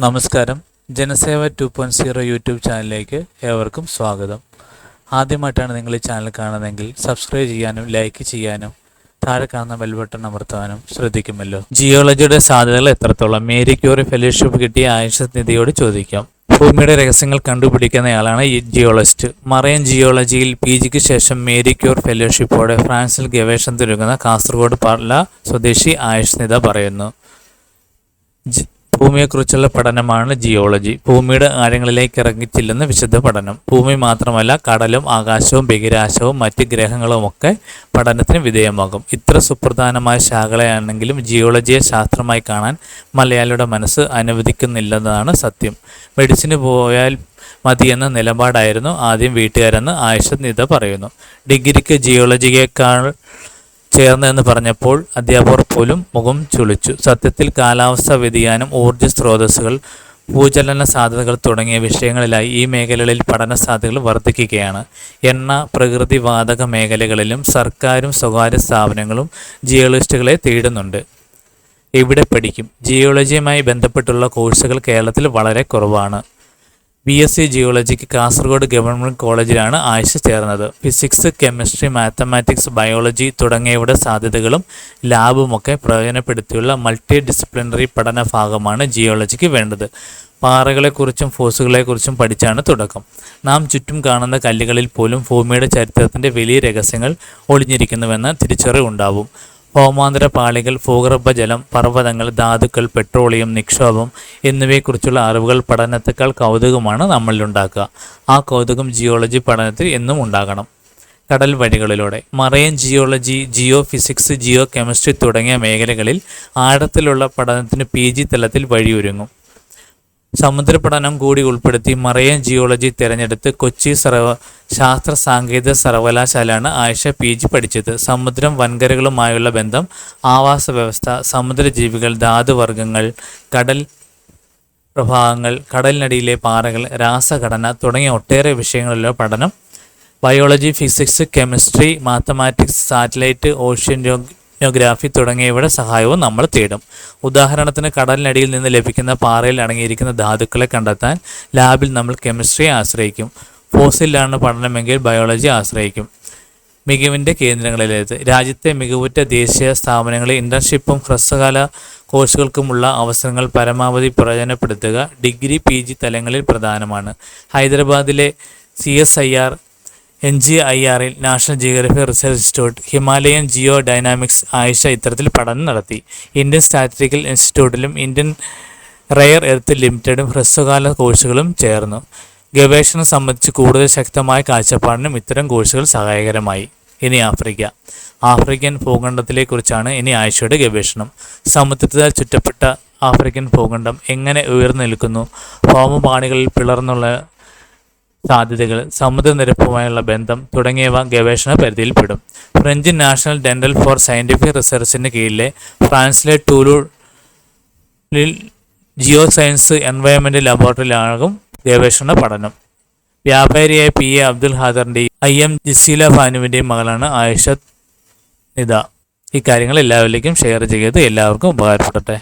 നമസ്കാരം. Janaseva two point zero YouTube ചാനലിലേക്ക് ഏവർക്കും സ്വാഗതം. ആദ്യമായിട്ടാണ് നിങ്ങൾ ഈ ചാനൽ കാണുന്നതെങ്കിൽ സബ്സ്ക്രൈബ് ചെയ്യാനും ലൈക്ക് ചെയ്യാനും താഴെ കാണുന്ന ബെൽബട്ടൺ അമർത്താനും ശ്രദ്ധിക്കുമല്ലോ. ജിയോളജിയുടെ സാധ്യതകൾ എത്രത്തോളം? മേരി ക്യൂറി ഫെലോഷിപ്പ് കിട്ടിയ ആയുഷ നിധിയോട് ചോദിക്കാം. ഭൂമിയുടെ രഹസ്യങ്ങൾ കണ്ടുപിടിക്കുന്നയാളാണ് ഈ ജിയോളജിസ്റ്റ്. മറൈൻ ജിയോളജിയിൽ പി ജിക്ക് ശേഷം മേരി ക്യൂർ ഫെലോഷിപ്പോടെ ഫ്രാൻസിൽ ഗവേഷണം തുടങ്ങുന്ന കാസർഗോഡ് പാർല സ്വദേശി ആയുഷ് നിത പറയുന്നു ഭൂമിയെക്കുറിച്ചുള്ള പഠനമാണ് ജിയോളജി. ഭൂമിയുടെ ആഴങ്ങളിലേക്ക് ഇറങ്ങിച്ചില്ലെന്ന് വിശുദ്ധ പഠനം. ഭൂമി മാത്രമല്ല കടലും ആകാശവും ബഹിരാശവും മറ്റ് ഗ്രഹങ്ങളും ഒക്കെ പഠനത്തിന് വിധേയമാകും. ഇത്ര സുപ്രധാനമായ ശാഖയാണെങ്കിലും ജിയോളജിയെ ശാസ്ത്രമായി കാണാൻ മലയാളിയുടെ മനസ്സ് അനുവദിക്കുന്നില്ലെന്നതാണ് സത്യം. മെഡിസിന് പോയാൽ മതിയെന്ന നിലപാടായിരുന്നു ആദ്യം വീട്ടുകാരെന്ന് ആയിഷ നിത പറയുന്നു. ഡിഗ്രിക്ക് ജിയോളജിയേക്കാൾ ചേർന്നതെന്ന് പറഞ്ഞപ്പോൾ അധ്യാപകർ പോലും മുഖം ചുളിച്ചു. സത്യത്തിൽ കാലാവസ്ഥാ വ്യതിയാനം ഊർജ സ്രോതസ്സുകൾ ഭൂചലന സാധ്യതകൾ തുടങ്ങിയ വിഷയങ്ങളിലായി ഈ മേഖലകളിൽ പഠന സാധ്യതകൾ വർദ്ധിക്കുകയാണ്. എണ്ണ പ്രകൃതി വാതക മേഖലകളിലും സർക്കാരും സ്വകാര്യ സ്ഥാപനങ്ങളും ജിയോളജിസ്റ്റുകളെ തേടുന്നുണ്ട്. ഇവിടെ പഠിക്കും? ജിയോളജിയുമായി ബന്ധപ്പെട്ടുള്ള കോഴ്സുകൾ കേരളത്തിൽ വളരെ കുറവാണ്. ബി എസ് സി ജിയോളജിക്ക് കാസർഗോഡ് ഗവൺമെന്റ് കോളേജിലാണ് ആയിഷ ചേർന്നത്. ഫിസിക്സ് കെമിസ്ട്രി മാത്തമാറ്റിക്സ് ബയോളജി തുടങ്ങിയവയുടെ സാധ്യതകളും ലാബുമൊക്കെ പ്രയോജനപ്പെടുത്തിയുള്ള മൾട്ടി ഡിസിപ്ലിനറി പഠന ഭാഗമാണ് ജിയോളജിക്ക് വേണ്ടത്. പാറകളെക്കുറിച്ചും ഫോസുകളെക്കുറിച്ചും പഠിച്ചാണ് തുടക്കം. നാം ചുറ്റും കാണുന്ന കല്ലുകളിൽ പോലും ഭൂമിയുടെ ചരിത്രത്തിന്റെ വലിയ രഹസ്യങ്ങൾ ഒളിഞ്ഞിരിക്കുന്നുവെന്ന തിരിച്ചറിവുണ്ടാവും ഭൗമാന്തര പാളികൾ ഭൂഗർഭജലം പർവതങ്ങൾ ധാതുക്കൾ പെട്രോളിയം നിക്ഷോഭം എന്നിവയെക്കുറിച്ചുള്ള അറിവുകൾ പഠനത്തെക്കാൾ കൗതുകമാണ് നമ്മളിലുണ്ടാക്കുക. ആ കൗതുകം ജിയോളജി പഠനത്തിൽ എന്നും ഉണ്ടാകണം. കടൽ വഴികളിലൂടെ. Marine geology geophysics geochemistry തുടങ്ങിയ മേഖലകളിൽ ആഴത്തിലുള്ള പഠനത്തിന് പി തലത്തിൽ വഴിയൊരുങ്ങും. സമുദ്ര പഠനം കൂടി ഉൾപ്പെടുത്തി മറൈൻ ജിയോളജി തിരഞ്ഞെടുത്ത് കൊച്ചി സർവ ശാസ്ത്ര സാങ്കേതിക സർവകലാശാലയാണ് ആയിഷ പി ജി പഠിച്ചത്. സമുദ്രം വൻകരകളുമായുള്ള ബന്ധം ആവാസ വ്യവസ്ഥ സമുദ്രജീവികൾ ധാതുവർഗങ്ങൾ കടൽ പ്രഭാവങ്ങൾ കടലിനടിയിലെ പാറകൾ രാസഘടന തുടങ്ങിയ ഒട്ടേറെ വിഷയങ്ങളിലുള്ള പഠനം. Biology physics chemistry mathematics satellite oceanography തുടങ്ങിയവയുടെ സഹായവും നമ്മൾ തേടും. ഉദാഹരണത്തിന് കടലിനടിയിൽ നിന്ന് ലഭിക്കുന്ന പാറയിൽ അടങ്ങിയിരിക്കുന്ന ധാതുക്കളെ കണ്ടെത്താൻ ലാബിൽ നമ്മൾ കെമിസ്ട്രിയെ ആശ്രയിക്കും. ഫോസിലാണ് പഠനമെങ്കിൽ ബയോളജി ആശ്രയിക്കും. മികവിന്റെ കേന്ദ്രങ്ങളിലേത്. രാജ്യത്തെ മികവുറ്റ ദേശീയ സ്ഥാപനങ്ങളിൽ ഇന്റേൺഷിപ്പും ഹ്രസ്വകാല കോഴ്സുകൾക്കുമുള്ള അവസരങ്ങൾ പരമാവധി പ്രയോജനപ്പെടുത്തുക ഡിഗ്രി പി ജി തലങ്ങളിൽ പ്രധാനമാണ്. ഹൈദരാബാദിലെ C S I R N G I ആറിൽ national geography research institute Himalayan geodynamics Ayisha ഇത്തരത്തിൽ പഠനം നടത്തി. ഇന്ത്യൻ സ്റ്റാറ്റിസ്റ്റിക്കൽ ഇൻസ്റ്റിറ്റ്യൂട്ടിലും ഇന്ത്യൻ റെയർ എർത്ത് ലിമിറ്റഡും ഹ്രസ്വകാല കോഴ്സുകളും ചേർന്നു. ഗവേഷണം സംബന്ധിച്ച് കൂടുതൽ ശക്തമായ കാഴ്ചപ്പാടിനും ഇത്തരം കോഴ്സുകൾ സഹായകരമായി. ഇനി ആഫ്രിക്ക. ആഫ്രിക്കൻ ഭൂഖണ്ഡത്തിലെക്കുറിച്ചാണ് ഇനി ആയിഷയുടെ ഗവേഷണം. സമുദ്രത്താൽ ചുറ്റപ്പെട്ട ആഫ്രിക്കൻ ഭൂഖണ്ഡം എങ്ങനെ ഉയർന്നു നിൽക്കുന്നു? ഹോമപാണികളിൽ പിളർന്നുള്ള സാധ്യതകൾ സമുദ്രനിരപ്പുമായുള്ള ബന്ധം തുടങ്ങിയവ ഗവേഷണ പരിധിയിൽപ്പെടും. French national centre for scientific റിസർച്ചിന് കീഴിലെ ഫ്രാൻസിലെ ടൂലൂളിൽ ജിയോ സയൻസ് എൻവയോൺമെന്റ് ലബോറട്ടറിയിലാകും ഗവേഷണ പഠനം. വ്യാപാരിയായ പി എ അബ്ദുൽ ഹാദറിന്റെയും ഐ എം ജിസീല ഫാനുവിന്റെയും മകളാണ് ആയിഷ നിത. ഈ കാര്യങ്ങൾ എല്ലാവരിലേക്കും ഷെയർ ചെയ്ത് എല്ലാവർക്കും ഉപകാരപ്പെടട്ടെ.